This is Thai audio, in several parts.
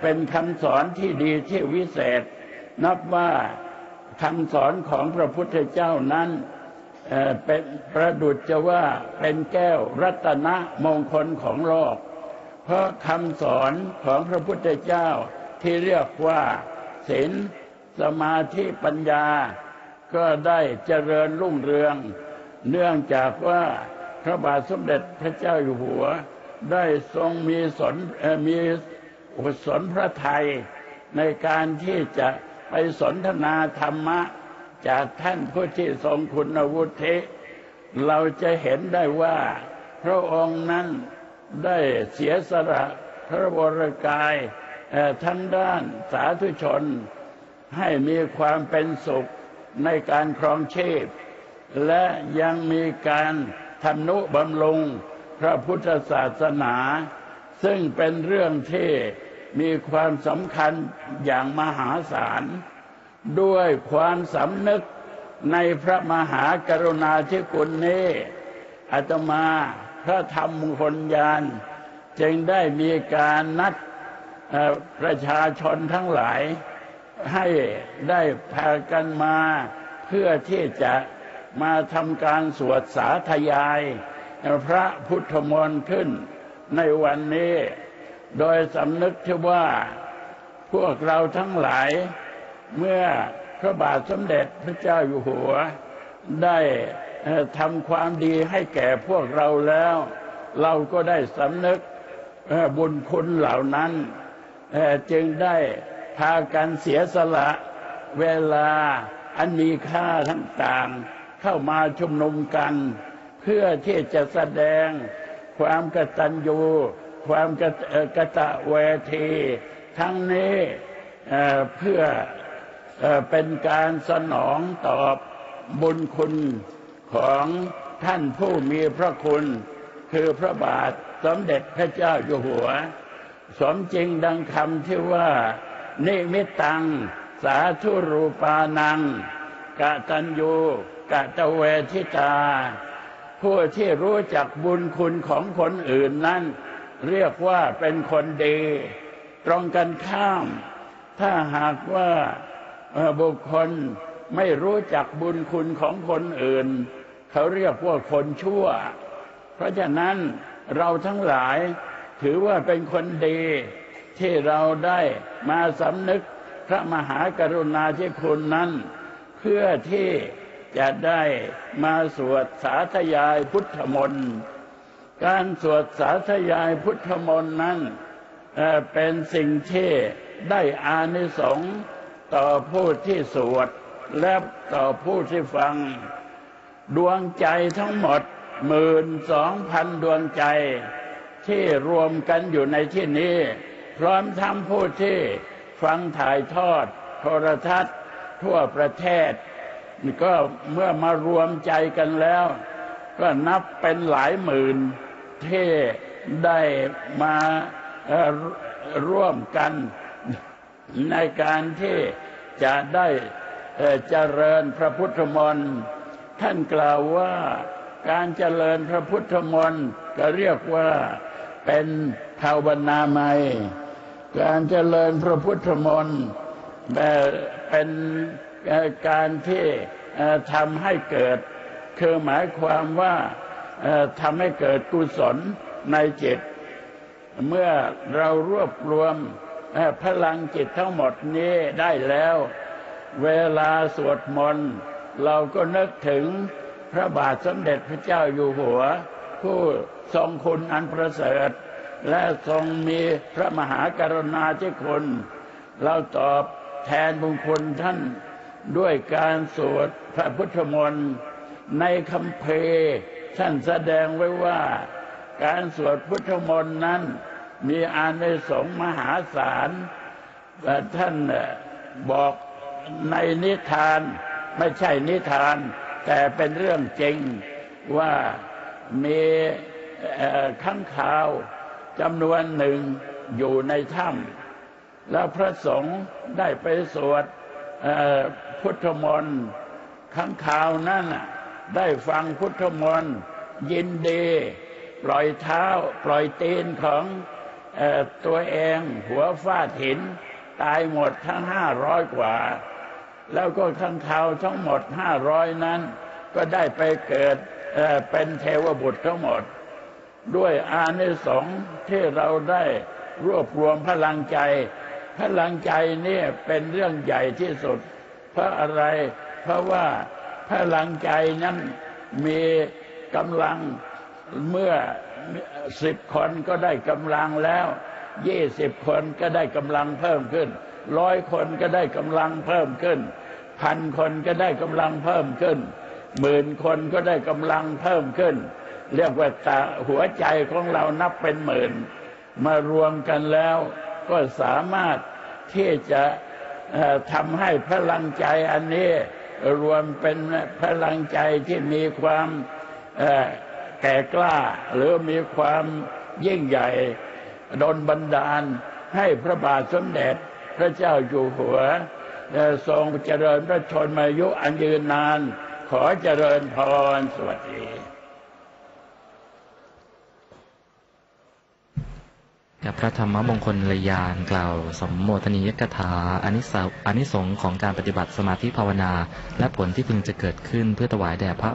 เป็นคำสอนที่ดีที่วิเศษ นับว่าคำสอนของพระพุทธเจ้านั้นเเป็นประดุจจะว่าเป็นแก้วรัตนะมงคลของโลก เพราะคำสอนของพระพุทธเจ้าที่เรียกว่าศีลสมาธิปัญญา ก็ได้เจริญรุ่งเรือง เนื่องจากว่าพระบาทสมเด็จพระเจ้าอยู่หัว ได้ทรงมีสนเอ่อมีสนพระไทยในการที่จะไปสนทนาธรรมะ จากท่านผู้ที่ทรงคุณวุฒิ เราจะเห็นได้ว่า พระองค์นั้นได้เสียสละพระวรกายทั้งด้านสาธุชน ให้มีความเป็นสุขในการครองชีพ และยังมีการทำนุบำรุงพระพุทธศาสนา ซึ่งเป็นเรื่องที่มีความสำคัญอย่างมหาศาล ด้วยความสำนึกในพระมหากรุณาธิคุณนี้อาตมาพระธรรมคลยาน จึงได้มีการนัดประชาชนทั้งหลาย ให้ได้พากันมาเพื่อที่จะมาทำการสวดสาธยาย พระพุทธมนต์ขึ้น ในวันนี้ โดยสำนึกที่ว่าพวกเราทั้งหลาย เมื่อพระบาทสมเด็จพระเจ้าอยู่หัว ได้ทำความดีให้แก่พวกเราแล้ว เราก็ได้สำนึกบุญคุณเหล่านั้นจึงได้พากันเสียสละเวลาอันมีค่าทั้งต่างเข้ามาชุมนุมกัน เพื่อที่จะแสดง ความกตัญญูความกตกตะเวที ทั้งนี้เเพื่อเอเป็นการสนองตอบบุญคุณของท่านผู้มีพระคุณ คือพระบาทสมเด็จพระเจ้าอยู่หัว สมจริงดังคำที่ว่า นิมิตตัง สาธุรูปานังกะตัญญูกะตะเวทิตา ผู้ที่รู้จักบุญคุณของคนอื่นนั้น เรียกว่าเป็นคนดี ตรงกันข้าม ถ้าหากว่าบุคคลไม่รู้จักบุญคุณของคนอื่น เขาเรียกว่าคนชั่ว เพราะฉะนั้นเราทั้งหลายถือว่าเป็นคนดีที่เราได้มาสำนึกพระมหากรุณาธิคุณนั้น เพื่อที่ จะได้มาสวดสาธยายพุทธมนต์ การสวดสาธยายพุทธมนต์นั้นเเป็นสิ่งที่ได้อานิสงส์ต่อผู้ที่สวดและต่อผู้ที่ฟัง ดวงใจทั้งหมดหมื่นสองพันดวงใจที่รวมกันอยู่ในที่นี้ พร้อมทั้งผู้ที่ฟังถ่ายทอดโทรทัศน์ทั่วประเทศ ก็เมื่อมารวมใจกันแล้ว ก็นับเป็นหลายหมื่นเท่ได้มาร่วมกันในการที่จะได้เจริญพระพุทธมนต์ท่านกล่าวว่าการเจริญพระพุทธมนต์ก็เรียกว่าเป็นภาวนาใหม่การเจริญพระพุทธมนต์เป็น การที่ทำให้เกิด คือหมายความว่าทำให้เกิดกุศลในจิต เมื่อเรารวบรวมพลังจิตทั้งหมดนี้ได้แล้ว เวลาสวดมนต์เราก็นึกถึงพระบาทสมเด็จพระเจ้าอยู่หัว ผู้ทรงคุณอันประเสริฐ และทรงมีพระมหากรุณาธิคุณ เราตอบแทนบุญคุณท่าน ด้วยการสวดพระพุทธมนต์ในคำเพท่านแสดงไว้ว่า การสวดพุทธมนต์นั้น มีอานิสงส์มหาศาลแต่ท่านบอกในนิทานไม่ใช่นิทาน แต่เป็นเรื่องจริงว่ามีข้างข่าวจำนวนหนึ่งอยู่ในถ้ำแล้วพระสงฆ์ได้ไปสวด พุทธมนต์ข้างข่าวนั้นได้ฟังพุทธมนต์ยินดีปล่อยเท้าปล่อยตีนของอตัวเองหัวฟาดหิน ตายหมดทั้งห้าร้อยกว่า แล้วก็ข้างข่าวทั้งหมดห้าร้อยนั้น ก็ได้ไปเกิดเเป็นเทวบุตรทั้งหมด ด้วยอานิสงส์ที่เราได้รวบรวมพลังใจ พลังใจนี่เป็นเรื่องใหญ่ที่สุด เพราะอะไร เพราะว่าพลังใจนั้นมีกำลังเมื่อสิบคนก็ได้กำลังแล้วยี่สิบคนก็ได้กำลังเพิ่มขึ้นร้อยคนก็ได้กำลังเพิ่มขึ้นพันคนก็ได้กำลังเพิ่มขึ้นหมื่นคนก็ได้กำลังเพิ่มขึ้น เรียกว่าตาหัวใจของเรานับเป็นหมื่น มารวมกันแล้วก็สามารถที่จะ ทำให้พลังใจอันนี้รวมเป็นพลังใจที่มีความแก่กล้า หรือมีความยิ่งใหญ่ดนบันดาลให้พระบาทสมเด็จพระเจ้าอยู่หัวทรงเจริญพระชนมายุอันยืนนาน ขอเจริญพรสวัสดี กับพระธรรมมงคลลยานกล่าว สมโมทนียกถาอานิสอานิสงของการปฏิบัติสมาธิภาวนา และผลที่พึงจะเกิดขึ้นเพื่อถวายแด่พระ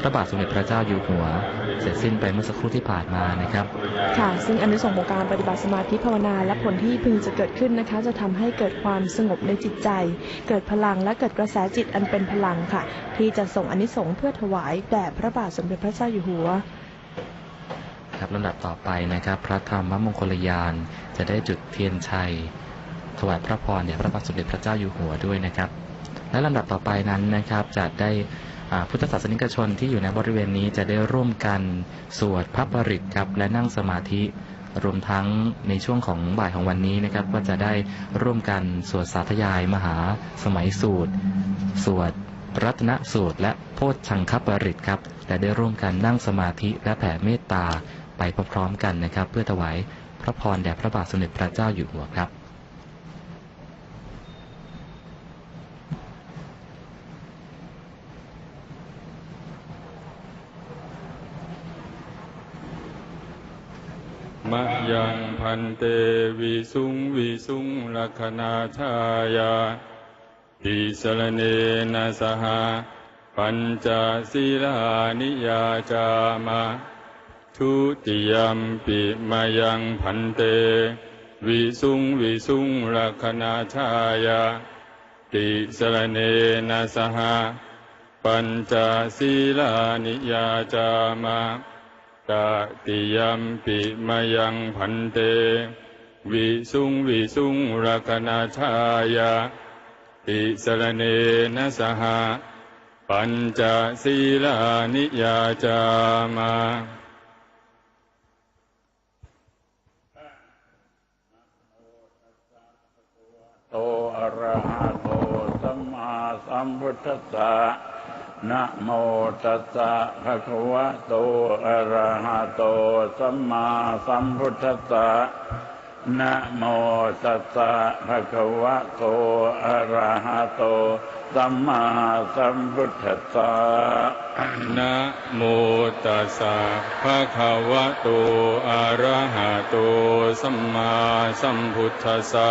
พระบาทสมเด็จพระเจ้าอยู่หัว เสร็จสิ้นไปเมื่อสักครู่ที่ผ่านมานะครับ ค่ะ ซึ่งอนุสงของการปฏิบัติสมาธิภาวนา และผลที่พึงจะเกิดขึ้นนะคะ จะทำให้เกิดความสงบในจิตใจ เกิดพลังและเกิดกระแสจิตอันเป็นพลังค่ะ ที่จะส่งอนิสงเพื่อถวายแด่พระบาทสมเด็จพระเจ้าอยู่หัว ครับลำดับต่อไปนะครับ พระธรรมมงคลยานจะได้จุดเทียนชัย ถวายพระพรแด่ยพระบาทสมเด็จพระเจ้าอยู่หัวด้วยนะครับ และลำดับต่อไปนั้นนะครับจะได้พุทธศาสนิกชนที่อยู่ในบริเวณนี้จะได้ร่วมกันสวดพระปริตครับและนั่งสมาธิรวมทั้งในช่วงของบ่ายของวันนี้นะครับ ก็จะได้ร่วมกันสวดสาธยายมหาสมัยสูตร สวดรัตนสูตร และโพชชังคปริตครับและได้ร่วมกันนั่งสมาธิและแผ่เมตตา ไปพร้อมๆกันนะครับ เพื่อถวายพระพรแด่พระบาทสมเด็จพระเจ้าอยู่หัวครับมะยังพันเตวิสุงวิสุงลัคนาชายาติสรเนนะสหาปัญจศีลานิยาจามะ ทุติยมปิมายังพันเต วิสุงวิสุงลัคนาชายาติสรเนนะสหาปัญจศีลานิยาจามะตติยัมปิมายังพันเต วิสุงวิสุงรักนาชายาติสรเนนะสหาปัญจศีลานิยาจามา โตอะระหะโตสัมมาสัม พุทธัสสะนะโมตัสสะภะคะวะโตอะระหะโตสัมมาสัมพุทธัสสะนะโมตัสสะภะคะวะโตอะระหะโตสัมมาสัมพุทธัสสะนะโมตัสสะภะคะวะโตอะระหะโตสัมมาสัมพุทธัสสะ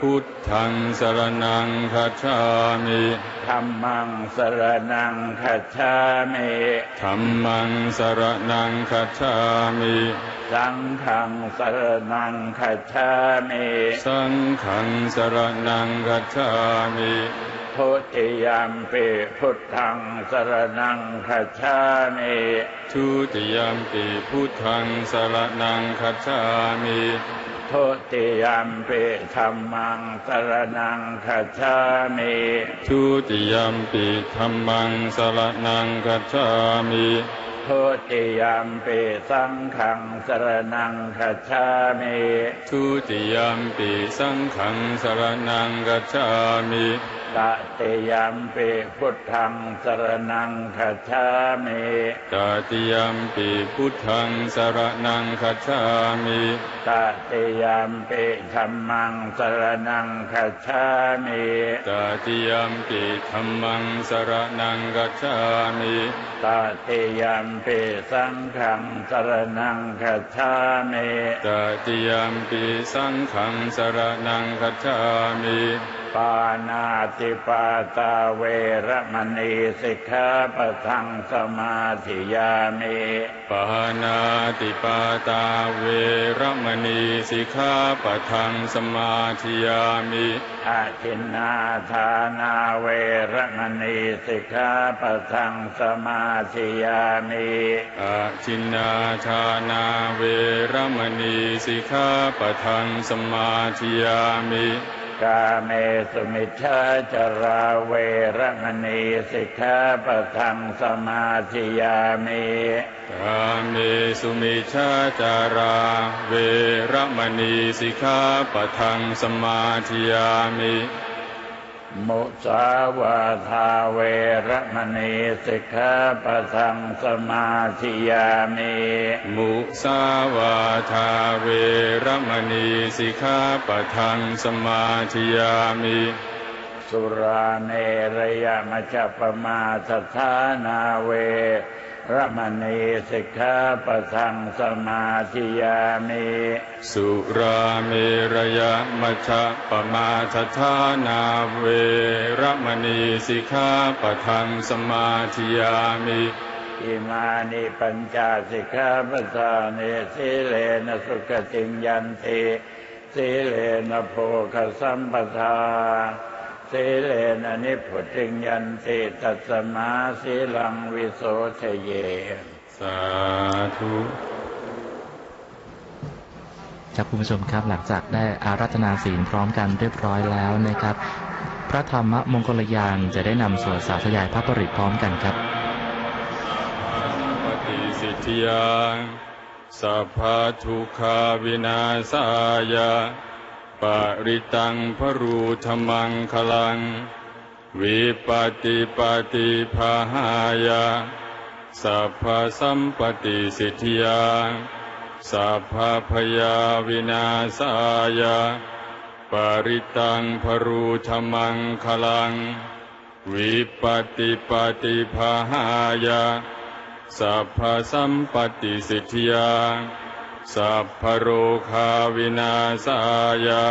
พุทธังสรณังคัจฉามิธัมมังสรณังคัจฉามิธัมมังสรณังคัจฉามิสังฆังสรณังคัจฉามิสังฆังสรณังคัจฉามิพุทธิยัมปิพุทธังสรณังคัจฉามิทุติยมปิพุทธังสรณังคัจฉามิทุติยัมปิธัมมังสรณังคัจฉามิทุติยมปิธัมมังสรณังคัจฉามิททุติยมปิสังขังสรนังคัจฉามิทุติยมปิสังขังสรนังกัจฉามิตติยมปิพุทธังสรนังคัจฉามิตติยมปิพุทธังสรนังคัจฉามิตติยมปิธรรมังสรนังคัจฉามิตติยมปิธรรมังสรนังกัจฉามิตติยมปิสังฆังสรนังคัจฉามิตติยมปิสังขังสรนังคัจฉามิ ปานาติปาตาเวระมณีสิกขาปะทังสมาธิยามิปานาติปาตาเวระมณีสิกขาปะทังสมาธิยามิอาทินนาทานาเวระมณีสิกขาปะทังสมาธิยามิอาทินนาทานาเวระมณีสิกขาปะทังสมาธิยามิ กาเมสุมิชาจาราเวรมณีสิกขาปะทังสมาธิยามิกาเมสุมิชาจาราเวรมณีสิกขาปะทังสมาธิยามิ มุสาวาทาเวระมณีสิกขาปะทังสมาธิยามิมุสาวาทาเวระมณีสิกขาปะทังสมาธิยามิสุราเนรยมัจจปมาสถานาเว ระมณีสิกขาปะทังสมาธิยามิสุราเมรยมัชฌะปมาทฐานาเวระมณีสิกขาปะทังสมาธิยามิอิมานิปัญจสิกขาปทานิสีเลนะสุขติงยันติสีเลนะโภคสัมปทา สีเลนะนิพพุติงยันติตัสมาสีลังวิโสทะเย สาธุครับคุณผู้ชมครับหลังจากได้อารัธนาศีลพร้อมกันเรียบร้อยแล้วนะครับ พระธรรมมงคลยานจะได้นำสวดสาธยายพระปริตรพร้อมกันครับปฏิสิทธิยาสัพพะทุกขาวินาศายา ปริตังพรูธรรมังคลัง วิปติปฏิภาหายาสัพพะสัมปติสิทธิยาสัพพะพยาวินาศายาปริตังพรูธรรมังคลังวิปติปฏิภาหายาสัพพสัมปติสิทธิยา สัพพโรคาวินาศายา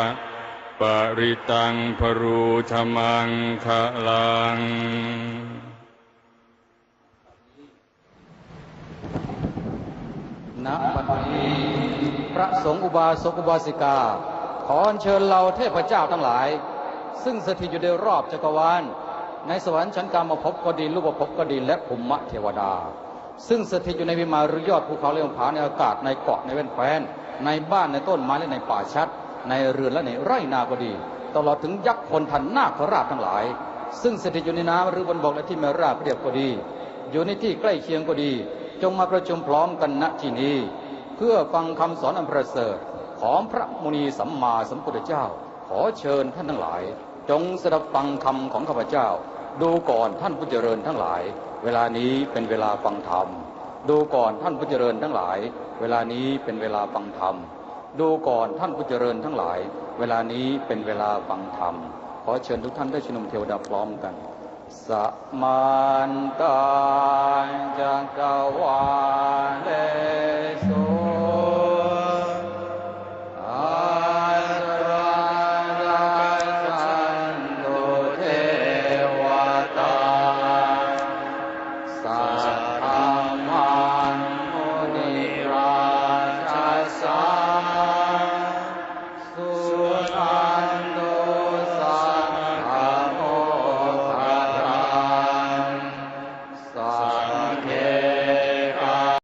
ปริตังพรูธรรมังคะลังณบัดนี้พระสงฆ์อุบาสกอุบาสิกา ขอเชิญเราเทพเจ้าทั้งหลาย ซึ่งสถิตอยู่ในรอบจักรวาลในสวรรค์ชั้นกรรมภพก็ดีรูปภพก็ดีและภูมิเทวดา ซึ่งสถิตอยู่ในวิมานหรือยอดภูเขาเรียงผาในอากาศในเกาะในแว่นแคว้น ในบ้านในต้นไม้และในป่าชัด ในเรือนและในไร่นาก็ดี ตลอดถึงยักษ์คนทันนาคราชทั้งหลาย ซึ่งสถิตอยู่ในน้ำหรือบนบกและที่ไม่ราบเรียบก็ดี อยู่ในที่ใกล้เคียงก็ดี จงมาประชุมพร้อมกันณที่นี้เพื่อฟังคำสอนอันประเสริฐของพระมุนีสัมมาสัมพุทธเจ้า ขอเชิญท่านทั้งหลาย จงสดับฟังคำของข้าพเจ้า ดูก่อนท่านผู้เจริญทั้งหลาย เวลานี้เป็นเวลาฟังธรรม ดูก่อนท่านผู้เจริญทั้งหลาย เวลานี้เป็นเวลาฟังธรรม ดูก่อนท่านผู้เจริญทั้งหลาย เวลานี้เป็นเวลาฟังธรรม ขอเชิญทุกท่านได้ชนุมเทวดาพร้อมกัน สมานตาจักรวาเลส